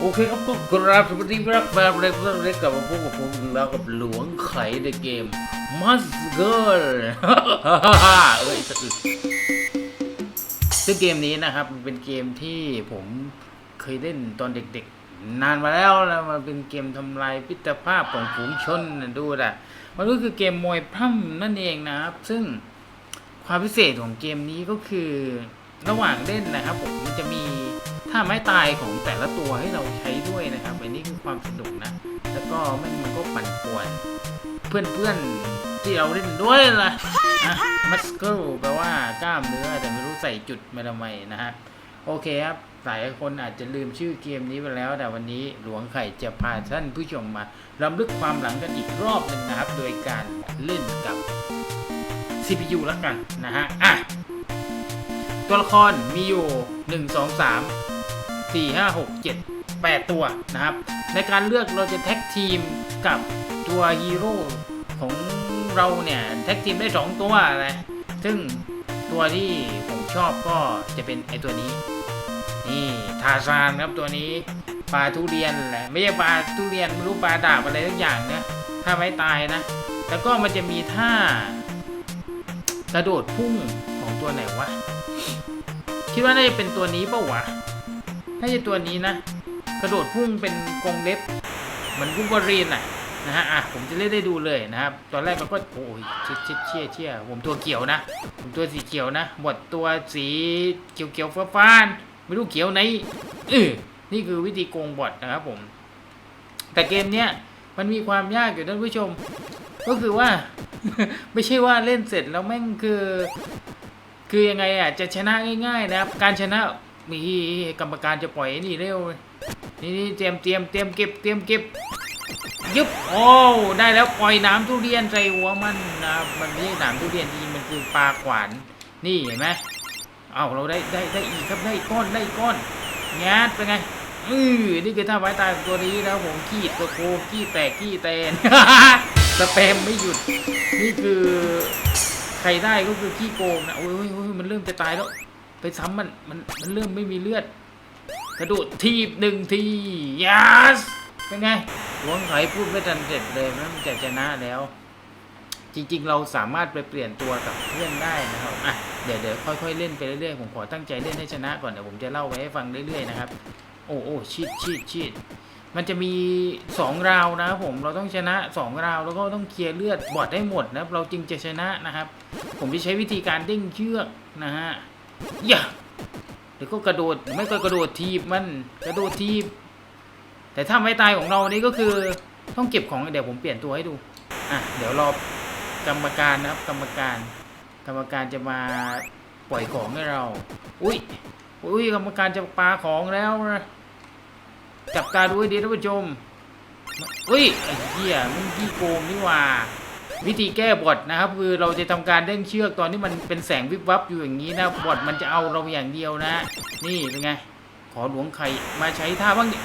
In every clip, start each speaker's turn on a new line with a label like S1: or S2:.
S1: โอเคครับก็กราบสวัสดีครับแฟนเล็กเล็กกลับมาพบกับผมแล้วกับหลวงไขในเกม Must Girl เอ้ยซึ่งเกมนี้นะครับมันเป็นเกมที่ผมเคยเล่นตอนเด็กๆ นานมาแล้วแล้วมันเป็นเกมทำลายพิตรภาพของฝูงชนนะดูนะมันก็คือเกมมวยพร่ำนั่นเองนะครับ ซึ่งความพิเศษของเกมนี้ก็คือระหว่างเล่นนะครับ ผมมันจะมี ท่าไม้ตายของแต่ละตัวให้เราใช้ด้วยนะครับอันนี้คือความสนุกนะ แล้วก็มันมันก็ปั่นป่วน เพื่อนๆที่เราเล่นด้วยล่ะนะมัสเกิลแปลว่ากล้ามเนื้อแต่ไม่รู้ใส่จุดมาทำไมนะฮะโอเคครับหลายคนอาจจะลืมชื่อเกมนี้ไปแล้ว แต่วันนี้หลวงไข่จะพาท่านผู้ชมมารำลึกความหลังกันอีกรอบหนึ่งนะครับ โดยการเล่นกับ CPU แล้วกันนะฮะอะตัวละครมีอยู่ 1 2 3 4 5 6 7 8 ตัวนะครับ ในการเลือกเราจะแท็กทีมกับตัวฮีโร่ของเราเนี่ยแท็กทีมได้ 2 ตัวนะซึ่งตัวที่ผมชอบก็จะเป็นไอตัวนี้ นี่ทาซานครับตัวนี้ปลาทุเรียนแหละไม่ใช่ปลาทุเรียนไม่รู้ปลาดาบอะไรทุกอย่างเนี่ยถ้าไม่ตายนะ แล้วก็มันจะมีท่ากระโดดพุ่งของตัวไหนวะ คิดว่าน่าจะเป็นตัวนี้เปล่าวะ น่าจะตัวนี้นะ กระโดดพุ่งเป็นกรงเล็บ เหมือนบูเบอรีนอะนะฮะ อะ ผมจะเล่นได้ดูเลยนะครับ ตอนแรกเราก็โอ้ยเชี่ยเชี่ยเชี่ยผมตัวเขียวนะ ผมตัวสีเขียวนะบทตัวสีเขียวเขียวฟ้าฟ้าๆไม่รู้เขียวไหนเออนี่คือวิธีโกงบอทนะครับผม แต่เกมเนี้ยมันมีความยากอยู่ท่านผู้ชม ก็คือว่า ไม่ใช่ว่าเล่นเสร็จแล้วแม่งคือ คือยังไงอะจะชนะง่ายๆนะครับ การชนะ มีกรรมการจะปล่อยนี่เร็ว นี่นี่เตรียมเตรียมเตรียมเก็บเตรียมเก็บยึบโอ้ได้แล้วปล่อยน้ำทุเรียนใส่หัวมันนะมันไม่ใช่น้ำทุเรียนจริงมันคือปลาขวานนี่เห็นไหมเอาเราได้ได้ได้อีกครับได้ก้อนได้ก้อนงัดเป็นไงอือนี่คือท่าไม้ตายตัวนี้นะครับผมขี้ตัวโคขี้แตกขี้แตนสแปมไม่หยุด นี่คือใครได้ก็คือขี้โกงนะโอ้ยโอ้ยมันเริ่มจะตายแล้ว ไปซ้ำมันมันมันเริ่มไม่มีเลือด กระโดดทีบหนึ่งทียัสเป็นไงหวงไขพูดไม่ทันเสร็จเลยนะมันจะชนะแล้ว จริง ๆ เราสามารถไปเปลี่ยนตัวกับเพื่อนได้นะครับอะเดี๋ยวเดี๋ยวค่อยๆเล่นไปเรื่อยๆผมขอตั้งใจเล่นให้ชนะก่อนเดี๋ยวผมจะเล่าไว้ให้ฟังเรื่อยๆนะครับโอ้โอ้ชีดชีดชีดมันจะมีสองราวนะผมเราต้องชนะสองราวแล้วก็ต้องเคลียร์เลือดบอดให้หมดนะเราจึงจะชนะนะครับ ผมจะใช้วิธีการเด้งเชือกนะฮะ อย่าเดี๋ยวก็กระโดดไม่ก็กระโดดทีบมันกระโดดทีบ แต่ถ้าไม่ตายของเรานี่ก็คือต้องเก็บของเดี๋ยวผมเปลี่ยนตัวให้ดูอะเดี๋ยวรอกรรมการนะครับกรรมการ กรรมการจะมาปล่อยของให้เรา อุ้ยอุ้ยกรรมการจะปาของแล้วนะจับตาดูให้ดีท่านผู้ชมอุ้ยไอ้เหี้ยมึงขี้โกงนี่ว่า วิธีแก้บอทนะครับ คือเราจะทำการเด้งเชือกตอนที่มันเป็นแสงวิบวับอยู่อย่างนี้นะบอทมันจะเอาเราอย่างเดียวนะ นี่เป็นไง ขอหลวงไข่มาใช้ท่าบ้างดิ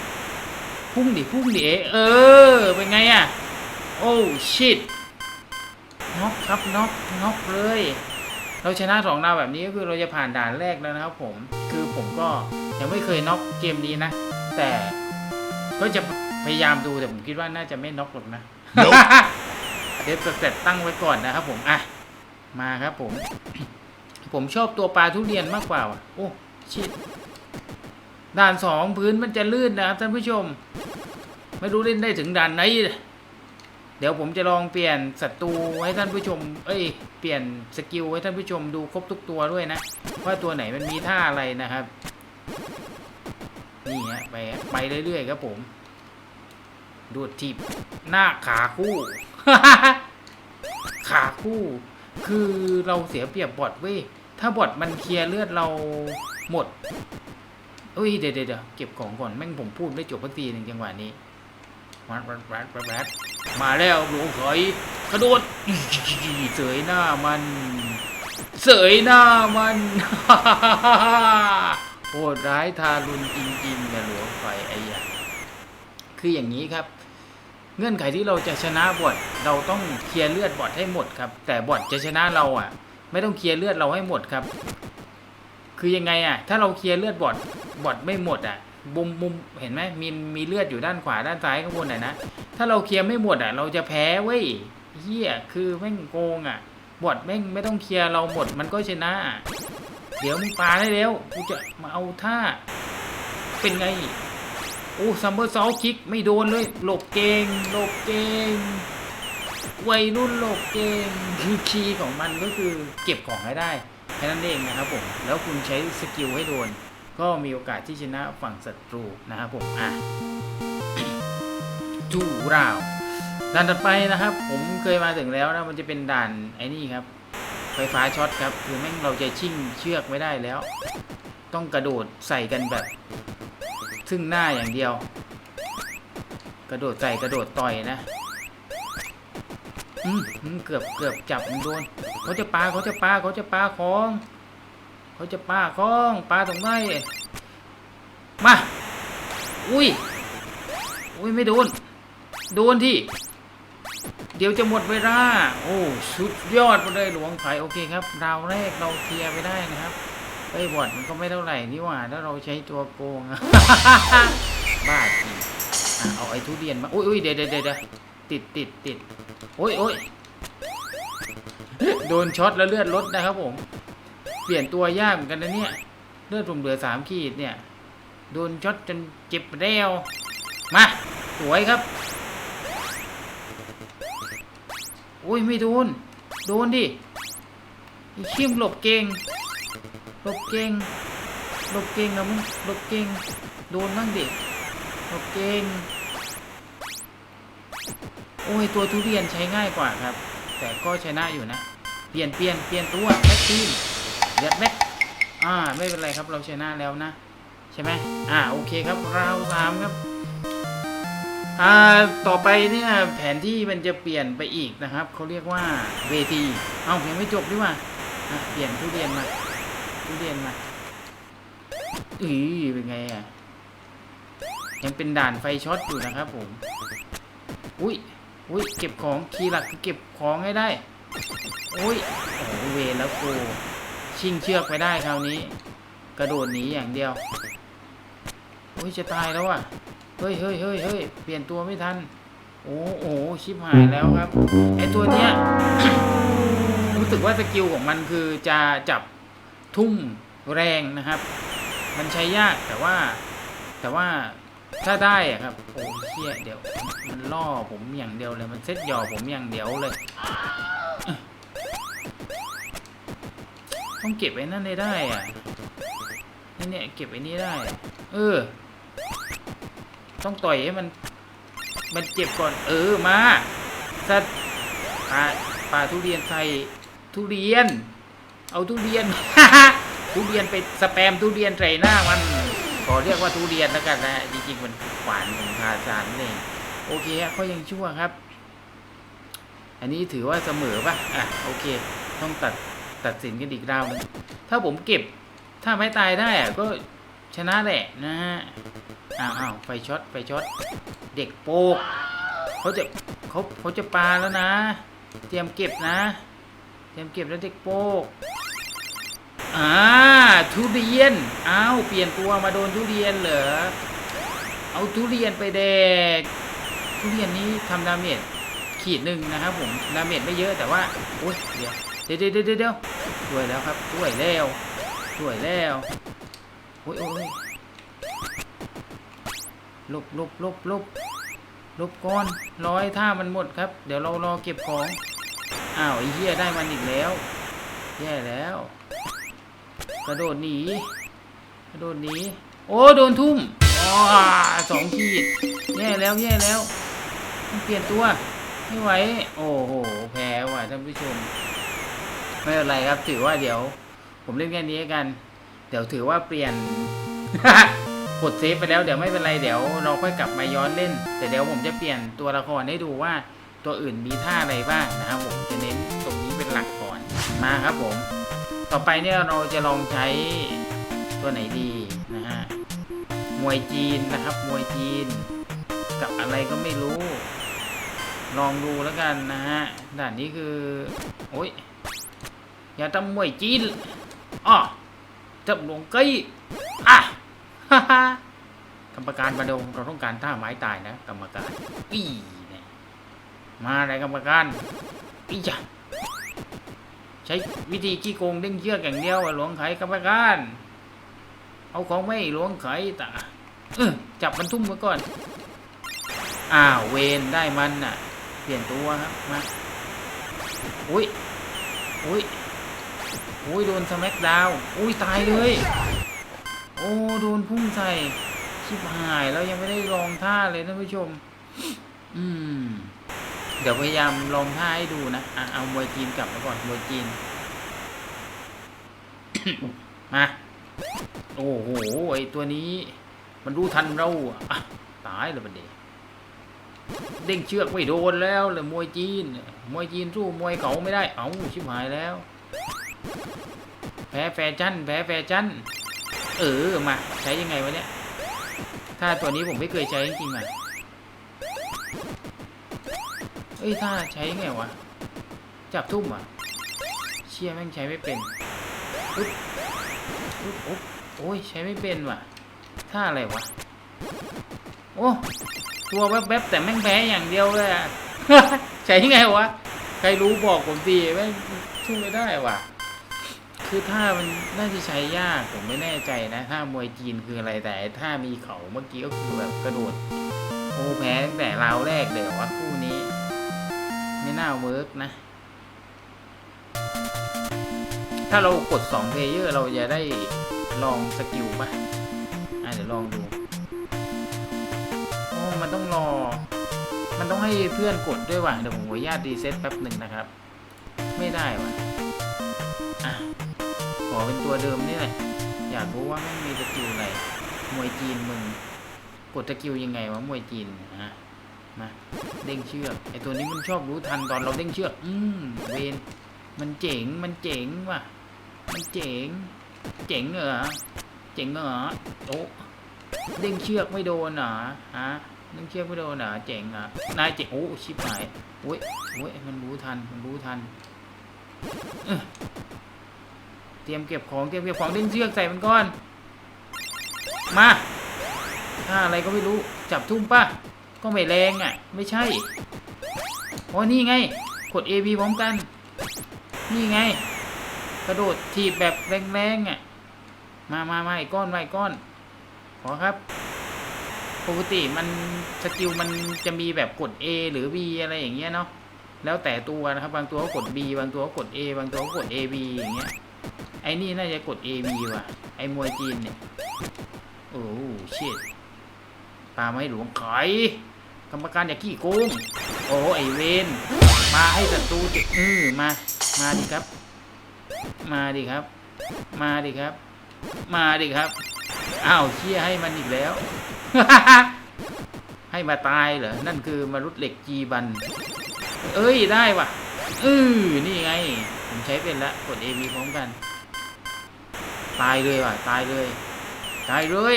S1: พุ่งดิพุ่งดิเออเป็นไงอะโอ้ชิตน็อกครับน็อกน็อกเลยเราชนะสองดาวแบบนี้ก็คือเราจะผ่านด่านแรกแล้วนะครับผมคือผมก็ยังไม่เคยน็อกเกมนี้นะ แต่ก็จะพยายามดูแต่ผมคิดว่าน่าจะไม่น็อกหรอกนะ เดฟสเต็ปตั้งไว้ก่อนนะครับผมอะมาครับผม ผมชอบตัวปลาทุเรียนมากกว่าว่ะโอ้ชิดด่านสองพื้นมันจะลื่นนะครับท่านผู้ชม ไม่รู้เล่นได้ถึงด่านไหนเดี๋ยวผมจะลองเปลี่ยนศัตรูให้ท่านผู้ชม เอ้ย เปลี่ยนสกิลให้ท่านผู้ชมดูครบทุกตัวด้วยนะ ว่าตัวไหนมันมีท่าอะไรนะครับ นี่ฮะไปไปเรื่อยๆครับผมดูดทีบหน้าขาคู่ ขาคู่ คือเราเสียเปรียบบอทเว้ย ถ้าบอทมันเคลียร์เลือดเราหมดเอ้ยเดี๋ยวเดี๋ยวเดี๋ยวเก็บของก่อนแม่งผมพูดไม่จบสักทีหนึ่งจังหวะนี้วัดวัดวัดวัดมาแล้วหลวงเขยกระโดดเสยหน้ามัน เสยหน้ามันโหดร้ายทารุณจริงๆนะหลวงไฟไอ้ยาคืออย่างนี้ครับ เงื่อนไขที่เราจะชนะบอทเราต้องเคลียร์เลือดบอทให้หมดครับ แต่บอทจะชนะเราอะ ไม่ต้องเคลียร์เลือดเราให้หมดครับ คือยังไงอะ ถ้าเราเคลียร์เลือดบอทบอทไม่หมดอะมุมมุมเห็นไหมมีมีเลือดอยู่ด้านขวาด้านซ้ายข้างบนอะนะถ้าเราเคลียร์ไม่หมดอะ เราจะแพ้เว้ยเฮียคือแม่งโกงอะบอดแม่งไม่ต้องเคลียร์เราหมดมันก็ชนะ เดี๋ยวมึงปาได้แล้วกูจะมาเอาท่าเป็นไง โอ้ซัมเบอร์ซอลคิกไม่โดนเลยหลบเก่งหลบเก่งวัยรุ่นหลบเก่งคือคีย์ของมันก็คือเก็บของให้ได้แค่นั้นเองนะครับผม แล้วคุณใช้สกิลให้โดน ก็มีโอกาสที่ชนะฝั่งศัตรูนะครับผมอะจูราวด่านถัดไปนะครับ ผมเคยมาถึงแล้วนะมันจะเป็นด่านไอ้นี่ครับไฟฟ้าช็อตครับ คือแม่งเราจะชิ่งเชือกไม่ได้แล้ว ต้องกระโดดใส่กันแบบ ซึ่งหน้าอย่างเดียว กระโดดใส่กระโดดต่อยนะอืมอืมเกือบเกือบจับโดนเขาจะปาเขาจะปาเขาจะปาของเขาจะปาของปาตรงไหนมาอุ้ยอุ้ยไม่โดน โดนที่ เดี๋ยวจะหมดเวลา โอ้สุดยอดไปเลยหลวงไผ่โอเคครับดาวแรกเราเคลียร์ไปได้นะครับ ไอ้บอดมันก็ไม่เท่าไหร่นี่หว่า ถ้าเราใช้ตัวโกงอะบ้าจริงอะเอาไอ้ทุเรียนมาอุ้ยอุ้ยเดี๋ยวเดี๋ยวเดี๋ยวติดติดติดโอ้ยโอ้ยโดนช็อตแล้วเลือดลดนะครับผม เปลี่ยนตัวยากเหมือนกันนะเนี่ย เลือดผมเหลือสามขีดเนี่ย โดนช็อตจนเจ็บแล้วมาสวยครับโอ้ยไม่โดน โดนดิไอ้เข้มหลบเก่ง หลบเก่งหลบเก่งนะมึงหลบเก่งโดนบ้างดิหลบเก่งโอ้ยตัวทุเรียนใช้ง่ายกว่าครับ แต่ก็ใชนะอยู่นะ เปลี่ยนเปลี่ยนเปลี่ยนตัวแม็กซีนเลือดแม็กอ่าไม่เป็นไรครับเราใชนะแล้วนะ ใช่ไหมอ่าโอเคครับเราวสามครับอ่าต่อไปเนี่ยแผนที่มันจะเปลี่ยนไปอีกนะครับเขาเรียกว่าเวทีเอ้ายังไม่จบดีกว่าอะเปลี่ยนทุเรียนมา เรียนมาอือเป็นไงอะยังเป็นด่านไฟช็อตอยู่นะครับผม อุ้ยอุ้ยเก็บของคีย์หลักเก็บของให้ได้ อุ้ยโอ้เวแล้วกูชิงเชือกไปได้คราวนี้ กระโดดหนีอย่างเดียว อุ้ยจะตายแล้วอะ เฮ้ยเฮ้ยเฮ้ยเฮ้ยเปลี่ยนตัวไม่ทัน โอ้โหชิบหายแล้วครับ ไอตัวเนี้ย รู้สึกว่าสกิลของมันคือจะจับ ทุ่มแรงนะครับ มันใช้ยากแต่ว่าแต่ว่าถ้าได้อะครับโอ้เชี่ยเดี๋ยว มันล่อผมอย่างเดียวเลยมันเซ็ตหยอผมอย่างเดียวเลย ต้องเก็บไว้นั่นได้ได้อะนี่เนี่ยเก็บไว้นี่ได้ เออ ต้องต่อยให้มัน มันเจ็บก่อน เออมาสัตว์ปลาปลาทุเรียนใส่ทุเรียน เอาทุเรียน ทุเรียนไปสแปมทุเรียนใส่หน้ามันขอเรียกว่าทุเรียนแล้วกันนะจริงๆมันหวานของทาซานนั่เองโอเคฮะเขายังชั่วครับ อันนี้ถือว่าเสมอป่ะอะโอเค ต้องตัดตัดสินกันอีกราวนึงถ้าผมเก็บถ้าไม่ตายได้อะก็ชนะแหละนะฮะอ้าวอ้าวไฟช็อตไฟช็อตเด็กโปกเขาจะเขาเขาจะปาแล้วนะ เตรียมเก็บนะ เตรียมเก็บแล้วเด็กโปก อ่าทุเรียนอ้าวเปลี่ยนตัวมาโดนทุเรียนเหรอเอาทุเรียนไปแดกทุเรียนนี้ทำดาเมจขีดหนึ่งนะครับผมดาเมจไม่เยอะแต่ว่าโอ้ยเดี๋ยวเดี๋ยวเดี๋ยวเดี๋ยวเดี๋ยวช่วยแล้วครับช่วยแล้วช่วยแล้วโอ้ยโอ้ยลบลบลบลบลบก่อนร้อยท่ามันหมดครับ เดี๋ยวเรารอเก็บของอ้าวไอ้เหี้ยได้มันอีกแล้ว แย่แล้ว กระโดดหนี กระโดดหนี โอ้โดนทุ่มอ๋อสองขีดแย่แล้วแย่แล้วต้องเปลี่ยนตัวไม่ไหวโอ้โหแพ้ว่ะท่านผู้ชม ไม่เป็นไรครับถือว่าเดี๋ยว ผมเล่นแค่นี้กัน เดี๋ยวถือว่าเปลี่ยนกดเซฟไปแล้วเดี๋ยวไม่เป็นไรเดี๋ยวเราค่อยกลับมาย้อนเล่น แต่เดี๋ยวผมจะเปลี่ยนตัวละครให้ดูว่าตัวอื่นมีท่าอะไรบ้างนะครับผมจะเน้นตรงนี้เป็นหลักก่อนมาครับผม ต่อไปเนี่ยเราจะลองใช้ตัวไหนดีนะฮะ มวยจีนนะครับ มวยจีน กับอะไรก็ไม่รู้ ลองดูแล้วกันนะฮะ ด่านนี้คือ โอ้ย อย่าทำมวยจีนอ้อจับหลวงไก่อะฮ่าฮ่ากรรมการมาดูเราต้องการท่าไม้ตายนะ กรรมการอีเนี่ยมาเลยกรรมการอีจ้ะ ใช้วิธีขี้โกงดึงเชือกอย่างเดียวหลวงไขกรรมการเอาของไม่หลวงไขตาจับมันทุ่มไว้ก่อน อ้าวเวนได้มันน่ะ เปลี่ยนตัวครับมาอุ้ยอุ้ยอุ้ยโดนสม็กดาวอุ้ยตายเลย โอ้โดนพุ่งใส่ชิบหายแล้วยังไม่ได้ลองท่าเลยท่านผู้ชม อืม เดี๋ยวพยายามลองท่าให้ดูนะอะเอามวยจีนกลับมาก่อนมวยจีน มา โอ้โหไอตัวนี้ มันรู้ทันเราอะตายเลยบันเดเด้งเชือกไม่โดนแล้วเลยมวยจีน มวยจีนสู้มวยเขาไม่ได้ เอ้าชิบหายแล้ว แพ้แฟชั่น แพ้แฟชั่น เออมา ใช้ยังไงวะเนี่ย ถ้าตัวนี้ผมไม่เคยใช้จริงๆอะ เอ้ยถ้าใช้ไงวะ จับทุ่มอะ เชี่ยแม่งใช้ไม่เป็นอุ๊บอุ๊บอุ๊บโอ้ยใช้ไม่เป็นว่ะท่าอะไรวะ โอ้ตัวแวบๆแต่แม่งแพ้อย่างเดียวเลยอะใช้ยังไงวะ ใครรู้บอกผมดีแม่งสู้ไม่ได้ว่ะ คือถ้ามันน่าจะใช้ยากผมไม่แน่ใจนะถ้ามวยจีนคืออะไรแต่ถ้ามีเขาเมื่อกี้ก็คือแบบกระโดดโอ้แพ้ตั้งแต่ราวแรกเลยวะคู่นี้ ไม่น่าเวิร์กนะ ถ้าเรากด2เพลเยอร์เราจะได้ลองสกิลป่ะ อะเดี๋ยวลองดูโอ้มันต้องรอ มันต้องให้เพื่อนกดด้วยว่ะ เดี๋ยวผมขออนุญาตรีเซ็ตแป๊บหนึ่งนะครับ ไม่ได้ว่ะ อะ ขอเป็นตัวเดิมนี่แหละ อยากรู้ว่าม่งมีสกิลอะไร มวยจีนมึง กดสกิลยังไงวะมวยจีนฮะ มาเด้งเชือกไอตัวนี้มันชอบรู้ทันตอนเราเด้งเชือก อืมเวนมันเจ๋งมันเจ๋งว่ะ มันเจ๋ง เจ๋งเหรอเจ๋งเหรอโอ้เด้งเชือกไม่โดนเหรอฮะเด้งเชือกไม่โดนเหรอเจ๋งเหรอนายเจ๋งโอ้ชิบหายโอ้ยโอ้ยมันรู้ทันมันรู้ทันเอ้อเตรียมเก็บของเตรียมเก็บของเด้งเชือกใส่มันก่อน มาถ้าอะไรก็ไม่รู้จับทุ่มป่ะ ก็ไม่แรงอะ ไม่ใช่อ๋อนี่ไง กด A B พร้อมกัน นี่ไง กระโดดถีบแบบแรงๆอะ มามามาอีกก้อนมาอีกก้อน ขอครับปกติมันสกิลมันจะมีแบบกด A หรือ B อะไรอย่างเงี้ยเนาะแล้วแต่ตัวนะครับ บางตัวก็กด B บางตัวก็กด A บางตัวก็กด A B อย่างเงี้ยไอ้นี่น่าจะกด A B ว่ะ ไอ้มวยจีนเนี่ย โอ้ชิตปลาไม่หลวงไข่ กรรมการอย่าขี้โกงโอ้ไอเวนมาให้ศัตรูเจิเออมา มาดิครับ มาดิครับ มาดิครับ มาดิครับอ้าวเชี่ยให้มันอีกแล้ว ให้มาตายเหรอ นั่นคือมรุษเหล็กจีบัน เอ้ยได้ว่ะเออนี่ไง ผมใช้เป็นละกด A B พร้อมกัน ตายเลยว่ะ ตายเลย ตายเลย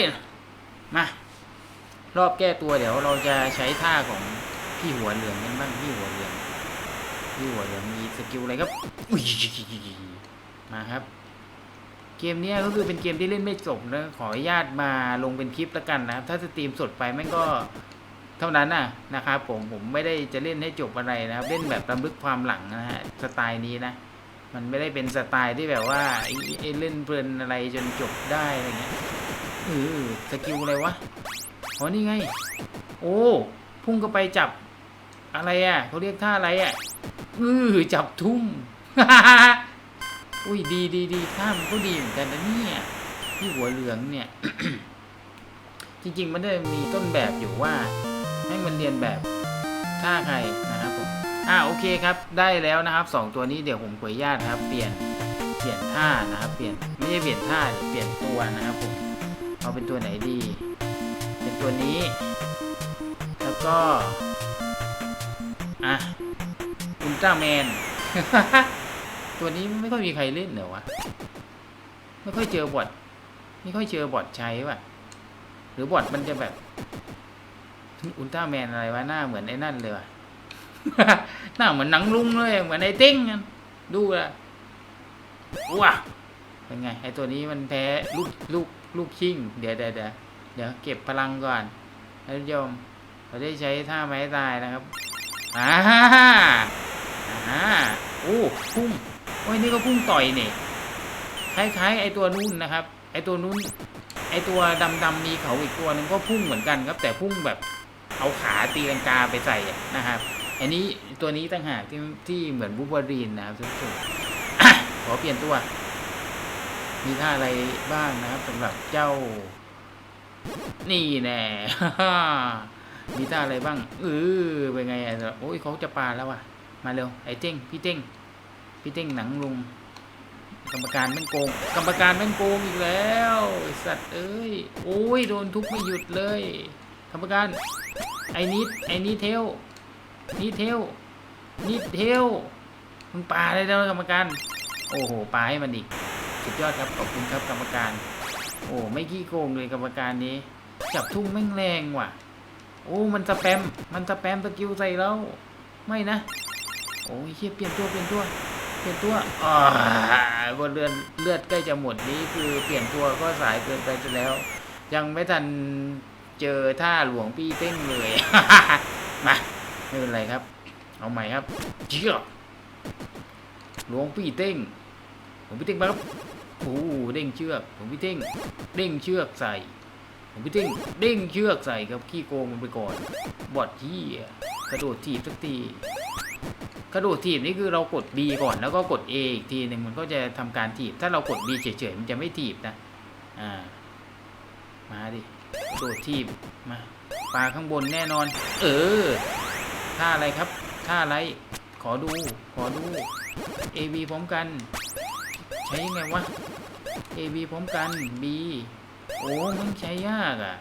S1: มา รอบแก้ตัวเดี๋ยวเราจะใช้ท่าของพี่หัวเหลืองกันบ้างพี่หัวเหลืองพี่หัวเหลืองมีสกิลอะไรครับอุ๊ยมาครับ เกมนี้ก็คือเป็นเกมที่เล่นไม่จบนะขออนุญาตมาลงเป็นคลิปแล้วกันนะครับ ถ้าสตรีมสดไปแม่งก็เท่านั้นน่ะนะครับผมผมไม่ได้จะเล่นให้จบอะไรนะครับ เล่นแบบรำลึกความหลังนะฮะสไตล์นี้นะ มันไม่ได้เป็นสไตล์ที่แบบว่าเล่นเพลินอะไรจนจบได้อะไรเงี้ยเออสกิลอะไรวะ อ๋อนี่ไง โอ้ พุ่งก็ไปจับ อะไรอะเขาเรียกท่าอะไรอะเออจับทุ่มอุ้ยดีดีดีท่ามันก็ดีเหมือนกันนะเนี่ยที่หัวเหลืองเนี่ย จริง ๆ มันได้มีต้นแบบอยู่ว่า ให้มันเรียนแบบท่าใครนะครับผมอ่าโอเคครับได้แล้วนะครับสองตัวนี้เดี๋ยวผมขออนุญาตนะครับ เปลี่ยนเปลี่ยนท่านะครับ เปลี่ยนไม่ใช่เปลี่ยนท่าเปลี่ยนตัวนะครับผมเอาเป็นตัวไหนดี ตัวนี้ แล้วก็ อะอุลตร้าแมน ตัวนี้ไม่ค่อยมีใครเล่นเหรอวะ ไม่ค่อยเจอบอทไม่ค่อยเจอบอทใช้ว่ะ หรือบอทมันจะแบบอุลตร้าแมนอะไรวะหน้าเหมือนไอ้นั่นเลยว่ะ หน้าเหมือนหนังลุงเลยเหมือนไอ้ติ้งอะดูละว้าเป็นไงไอ้ตัวนี้มันแพ้ลูกลูกลูกชิงเดี๋ยวเดี๋ยว เดี๋ยวเก็บพลังก่อนท่านผู้ชมเราได้ใช้ท่าไม้ตายนะครับอ่าอ่าโอ้พุ่งโอ้ยนี่ก็พุ่งต่อยเนี่ยคล้ายๆไอตัวนู้นนะครับ ไอตัวนู้นไอตัวดำๆมีเขาอีกตัวหนึงก็พุ่งเหมือนกันครับ แต่พุ่งแบบเอาขาตีลังกาไปใส่นะครับ อันนี้ตัวนี้ต่างหากที่ที่เหมือนบูเบอรีนนะครับทุกคนอะขอเปลี่ยนตัว มีท่าอะไรบ้างนะครับสำหรับเจ้า นี่แน่ มีท่าอะไรบ้างเออเป็นไงอะโอ้ยเขาจะปาแล้วว่ะ มาเร็ว ไอ้เจ้งพี่เจ้งพี่เจ้งหนังลุง กรรมการแม่งโกง กรรมการแม่งโกงอีกแล้วสัตว์เอ้ย โอ้ยโดนทุบไม่หยุดเลย กรรมการ ไอ้นิดไอ้นิดเทลนิดเทลนิดเทลมึงปาได้แล้วกรรมการ โอ้โหปาให้มันอีก สุดยอดครับ ขอบคุณครับกรรมการ โอ้ไม่ขี้โกงเลยกรรมการนี้ จับทุ่งแม่งแรงว่ะ โอ้มันสแปม มันสแปมสกิลใส่เราไม่นะ โอ้ยเฮียเปลี่ยนตัวเปลี่ยนตัวเปลี่ยนตัวอ่าบนเลือดเลือดใกล้จะหมดนี้คือเปลี่ยนตัวก็สายเกินไปจนแล้ว ยังไม่ทันเจอท่าหลวงพี่เต้งเลยมาไม่เป็นไรครับ เอาใหม่ครับเชี่ยหลวงพี่เต้งหลวงพี่เต้งมาครับ โอ้เด้งเชือกหลวงพี่เต้งเด้งเชือกใส่หลวงพี่เต้งเด้งเชือกใส่ครับขี้โกงมันไปก่อน บอดที่กระโดดถีบสักทีกระโดดถีบนี่คือเรากด B ก่อนแล้วก็กด A อีกทีหนึ่งมันก็จะทำการถีบ ถ้าเรากด B เฉยๆมันจะไม่ถีบนะอ่ามาดิกระโดดถีบมาปลาข้างบนแน่นอน เออท่าอะไรครับท่าอะไรขอดูขอดู AB พร้อมกัน ใช้ยังไงวะ AB พร้อมกัน B โอ้มันใช้ยากอะ่ะ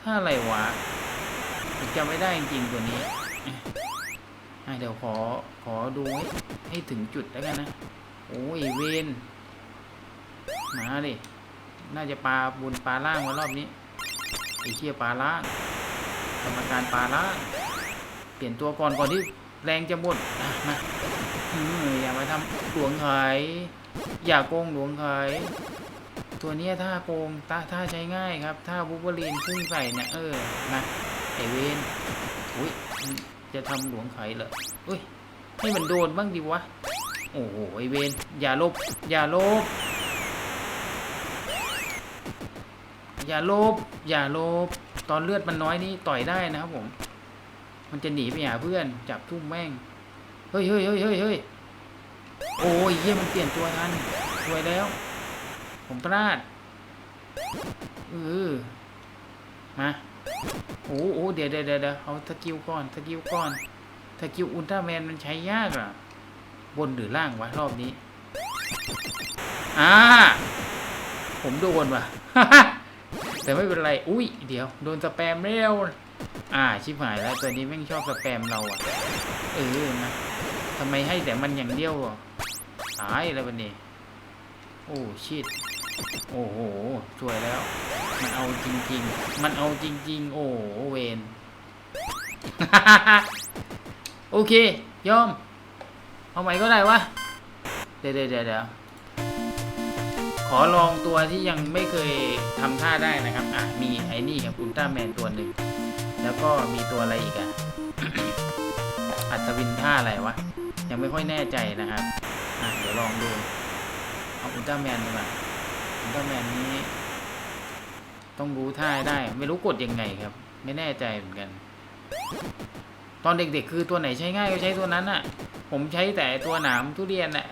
S1: ท่าอะไรวะจำไม่ได้จริงตัวนี้เดี๋ยวขอขอดูให้ให้ถึงจุดแล้วกันนะ โอ้ยเวนมาดิน่าจะปลาบนปลาล่างมารอบนี้ไอ้เชี่ยปลาล่างกรรมการปลาล่างเปลี่ยนตัวก่อนก่อนที่แรงจะหมดมา อย่ามาทำหลวงไขอย่าโกงหลวงไขตัวนี้ยท่าโกงท่าท่าใช้ง่ายครับท่าบูเบอรีนพุ่งใส่เนี่ยเออมาไอเวนอุ้ยจะทำหลวงไขเหรออุ้ยให้มันโดนบ้างดิวะ โอ้โหไอเวนอย่าลบ อย่าลบ อย่าลบ อย่าลบ ตอนเลือดมันน้อยนี่ต่อยได้นะครับผม มันจะหนีไปหาเพื่อนจับทุ่มแม่ง เฮ้ยเฮ้ยเฮ้ยเฮ้ยเฮ้ยโอ้ยเยี่ยมันเปลี่ยนตัวทันสวยแล้ว ผมพลาดเออมาโอ้โหเดี๋ยวเดี๋ยวเดี๋ยวเดี๋ยวเอาสกิลก่อนสกิลก่อนสกิลอุลตร้าแมนมันใช้ยากอะ บนหรือล่างวะรอบนี้อ่าผมโดนว่ะ แต่ไม่เป็นไร อุ้ยเดี๋ยว โดนสแปมเร็ว อ่า ชิบหายแล้ว ตัวนี้แม่งชอบสแปมเราอะ เออนะ ทำไมให้แต่มันอย่างเดียวอะตายแล้ววันนี้ โอ้ชิดโอ้โหสวยแล้ว มันเอาจริง ๆ มันเอาจริง ๆ โอ้เวนโอเค ยอม เอาใหม่ก็ได้วะเดี๋ยวเดี๋ยวเดี๋ยวเดี๋ยวขอลองตัวที่ยังไม่เคยทำท่าได้นะครับ อะ มีไอ้นี่ครับอุลตร้าแมนตัวหนึ่ง แล้วก็มีตัวอะไรอีกอะ อัศวินท่าอะไรวะ ยังไม่ค่อยแน่ใจนะครับอะเดี๋ยวลองดู เอาอุลตร้าแมนดีกว่าอุลตร้าแมนนี้ ต้องรู้ท่าได้ ไม่รู้กดยังไงครับ ไม่แน่ใจเหมือนกัน ตอนเด็กๆ คือตัวไหนใช้ง่ายก็ใช้ตัวนั้นอะผมใช้แต่ตัวหนามทุเรียนอะ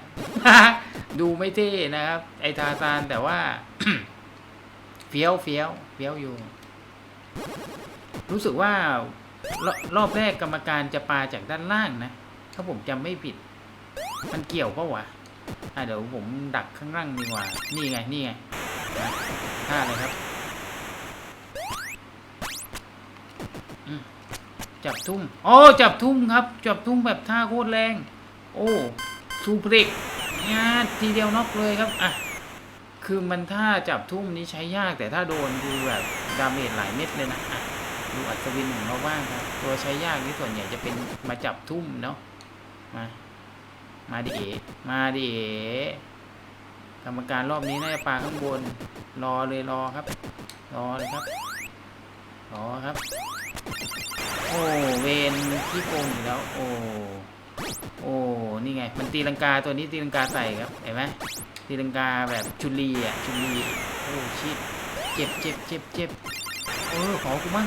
S1: ดูไม่เท่นะครับ ไอทาซานแต่ว่าเฟี้ยวเฟี้ยวเฟี้ยวอยู่ รู้สึกว่ารรอบแรกกรรมการจะปาจากด้านล่างนะ ถ้าผมจำไม่ผิด มันเกี่ยวปะวะอะเดี๋ยวผมดักข้างล่างดีกว่า นี่ไง นี่ไงนะท่าอะไรครับ จับทุ่มอ๋อจับทุ่มครับ จับทุ่มแบบท่าโคตรแรง โอ้ซูเปริกงาทีเดียวน็อกเลยครับ อะ คือมันท่าจับทุ่มนี้ใช้ยาก แต่ถ้าโดนดูแบบดาเมจหลายเม็ดเลยนะ อะ ดูอัศวินของเราบ้างครับ ตัวใช้ยากนี่ส่วนใหญ่จะเป็นมาจับทุ่มเนาะ มา มาดิเอมาดิเอกรรมการรอบนี้น่าจะปาข้างบน รอเลยรอครับ รอเลยครับอ๋อครับ โอ้เวนขี้โกงอยู่แล้ว โอ้ โอ้ นี่ไง มันตีลังกาตัวนี้ตีลังกาใส่ครับ เห็นไหมตีลังกาแบบชุลีอะ ชุลี โอ้ชิดเจ็บเจ็บเจ็บเจ็บเออขอกูมั่ง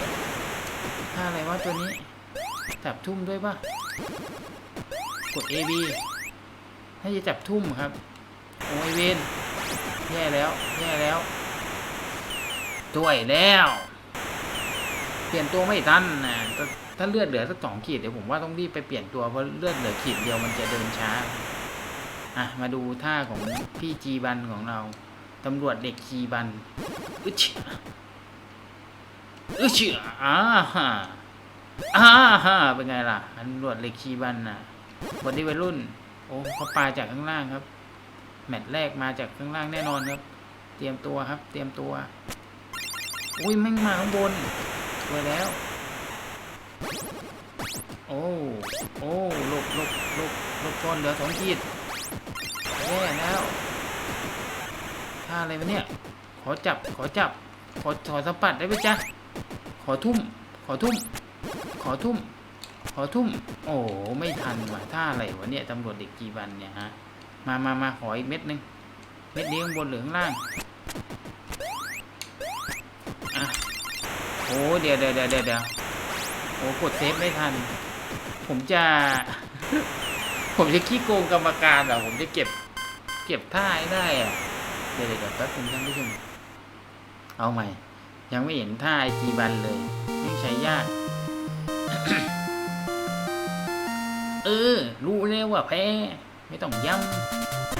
S1: ท่าอะไรวะตัวนี้จับทุ่มด้วยปะ กด A B ถ้จะจับทุ่มครับ โอ้ยเวนแย่แล้ว แย่แล้วตัวยแล้ว เปลี่ยนตัวไม่ทันนะถ้าเลือดเหลือสักสองขีดเดี๋ยวผมว่าต้องรีบไปเปลี่ยนตัวเพราะเลือดเหลือขีดเดียวมันจะเดินช้า อะ มาดูท่าของพี่จีบันของเราตำรวจเด็กจีบันอึชอึชอ่าฮะอ่าฮะเป็นไงล่ะตำรวจเด็กจีบันน่ะ วันนี้วัยรุ่น โอ้เขาปาจากข้างล่างครับ แมตช์แรกมาจากข้างล่างแน่นอนครับ เตรียมตัวครับ เตรียมตัว อุ้ยแม่งมาข้างบนสวยแล้ว โอ้ โอ้หลบหลบหลบหลบก่อนเหลือสองขีดแย่แล้วท่าอะไรวะเนี่ย ขอจับ ขอจับ ขอขอสัมผัสได้ไหมจ๊ะ ขอทุ่ม ขอทุ่ม ขอทุ่ม ขอทุ่ม โอ้ไม่ทันว่ะท่าอะไรวะเนี่ยตำรวจเด็กกีบันเนี่ยฮะ มามามาขออีกเม็ดหนึงเม็ดนี้ข้างบนหรือข้างล่างอะโอ้เดี๋ยวเดี๋ยวเดี๋ยวเดี๋ยวโอ้กดเซฟไม่ทัน ผมจะ ผมจะขี้โกงกรรมการเหรอผมจะเก็บ เก็บท่าให้ได้อะเดี๋ยวเดี๋ยวเดี๋ยวแป๊บนึงท่านผู้ชมเอาใหม่ ยังไม่เห็นท่าไอจีบันเลยยังใช้ยาก เออ รู้แล้วว่าแพ้ ไม่ต้องย้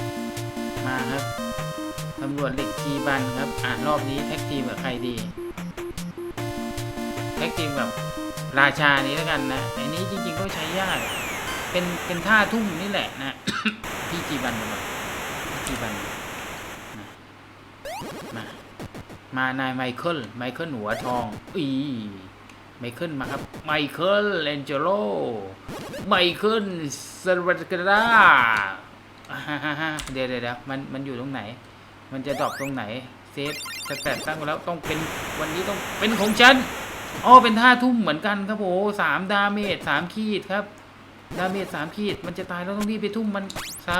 S1: ำมาครับตำรวจเหล็กจีบันครับ อ่านรอบนี้แท็กทีมกับใครดี แท็กทีมกับราชานี้แล้วกันนะอันนี้จริงๆก็ใช้ยาก เป็นเป็นท่าทุ่มนี่แหละนะ พี่จีบันมาพี่จีบันมา มานายไมเคิล ไมเคิลหัวทอง อีไมเคิลมาครับ ไมเคิลแอนเจโล ไมเคิลซาวัตกราเดี๋ยวเดี๋ยวเดี๋ยวมันมันอยู่ตรงไหน มันจะดรอปตรงไหน เซฟสแตทตั้งแล้วต้องเป็นวันนี้ต้องเป็นของฉันอ๋อเป็นท่าทุ่มเหมือนกันครับโอ้สามดาเมจสามขีดครับ ดาเมจสามขีด มันจะตายแล้วต้องรีบไปทุ่มมันซ้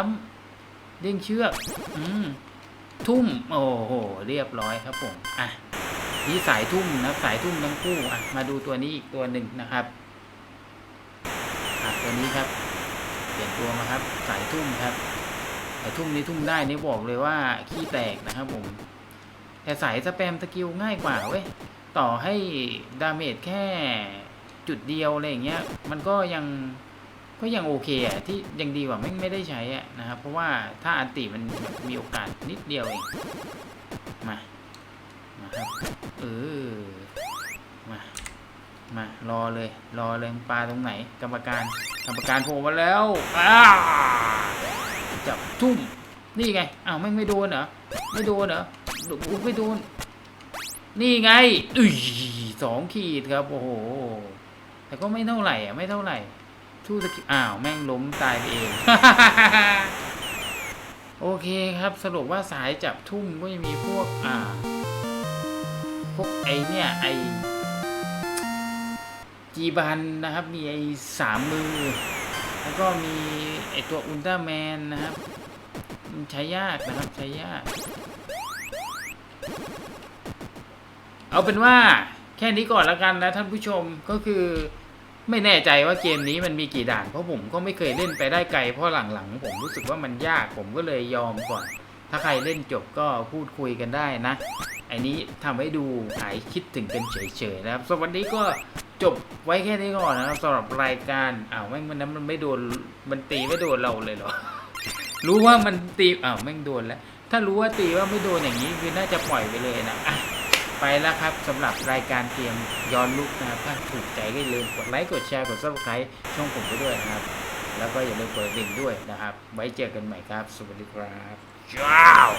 S1: ำเด้งเชือกอืมทุ่ม โอ้โห เรียบร้อยครับผม อะ นี่สายทุ่มนะสายทุ่มทั้งคู่ อะ มาดูตัวนี้อีกตัวหนึ่งนะครับ ตัวนี้ครับ เปลี่ยนตัวมาครับ สายทุ่มครับแต่ทุ่มนี้ทุ่มได้นี่บอกเลยว่าขี้แตกนะครับผม แต่สายสแปมสกิลง่ายกว่าเว้ย ต่อให้ดาเมจแค่จุดเดียวอะไรอย่างเงี้ย มันก็ยังก็ยังโอเคอะที่ยังดีกว่าไม่ไม่ได้ใช้อะนะครับ เพราะว่าถ้าอันติมันมีโอกาสนิดเดียวเองมามาครับเออมา มารอเลยรอเลยปลาตรงไหน กรรมการกรรมการโผล่มาแล้วอ้าจับทุ่มนี่ไงอ้าวไม่งไม่โดนเหรอไม่โดนเหรออุ๊ยไม่โดนนี่ไงอุ้ยสองขีดครับโอ้โหแต่ก็ไม่เท่าไหร่อะไม่เท่าไหร่ทูสกิอ้าวแม่งล้มตายไปเองโอเคครับสรุปว่าสายจับทุ่มก็จะมีพวกอ่า พวกไอเนี่ยไอ จีบันนะครับ มีไอ้สามมือ แล้วก็มีไอ้ตัวอุลตร้าแมนนะครับมันใช้ยากนะครับใช้ยาก เอาเป็นว่าแค่นี้ก่อนแล้วกันนะท่านผู้ชมก็คือไม่แน่ใจว่าเกมนี้มันมีกี่ด่าน เพราะผมก็ไม่เคยเล่นไปได้ไกลเพราะหลังๆ ผมรู้สึกว่ามันยากผมก็เลยยอมก่อน ถ้าใครเล่นจบก็พูดคุยกันได้นะ อันนี้ทำให้ดูหายคิดถึงกันเฉยๆนะครับสวัสดีก็จบไว้แค่นี้ก่อนนะครับสำหรับรายการอ้าวแม่งมันนั้นมันไม่โดนมันตีไม่โดนเราเลยเหรอ รู้ว่ามันตีอ้าวแม่งโดนแล้ว ถ้ารู้ว่าตีว่าไม่โดนอย่างนี้คือน่าจะปล่อยไปเลยนะไปแล้วครับสำหรับรายการเกมย้อนลุกนะครับถ้าถูกใจก็อย่าลืมกดไลค์กดแชร์กด subscribe ช่องผมไปด้วยนะครับ แล้วก็อย่าลืมกดดิ่งด้วยนะครับ ไว้เจอกันใหม่ครับ สวัสดีครับ จ้าว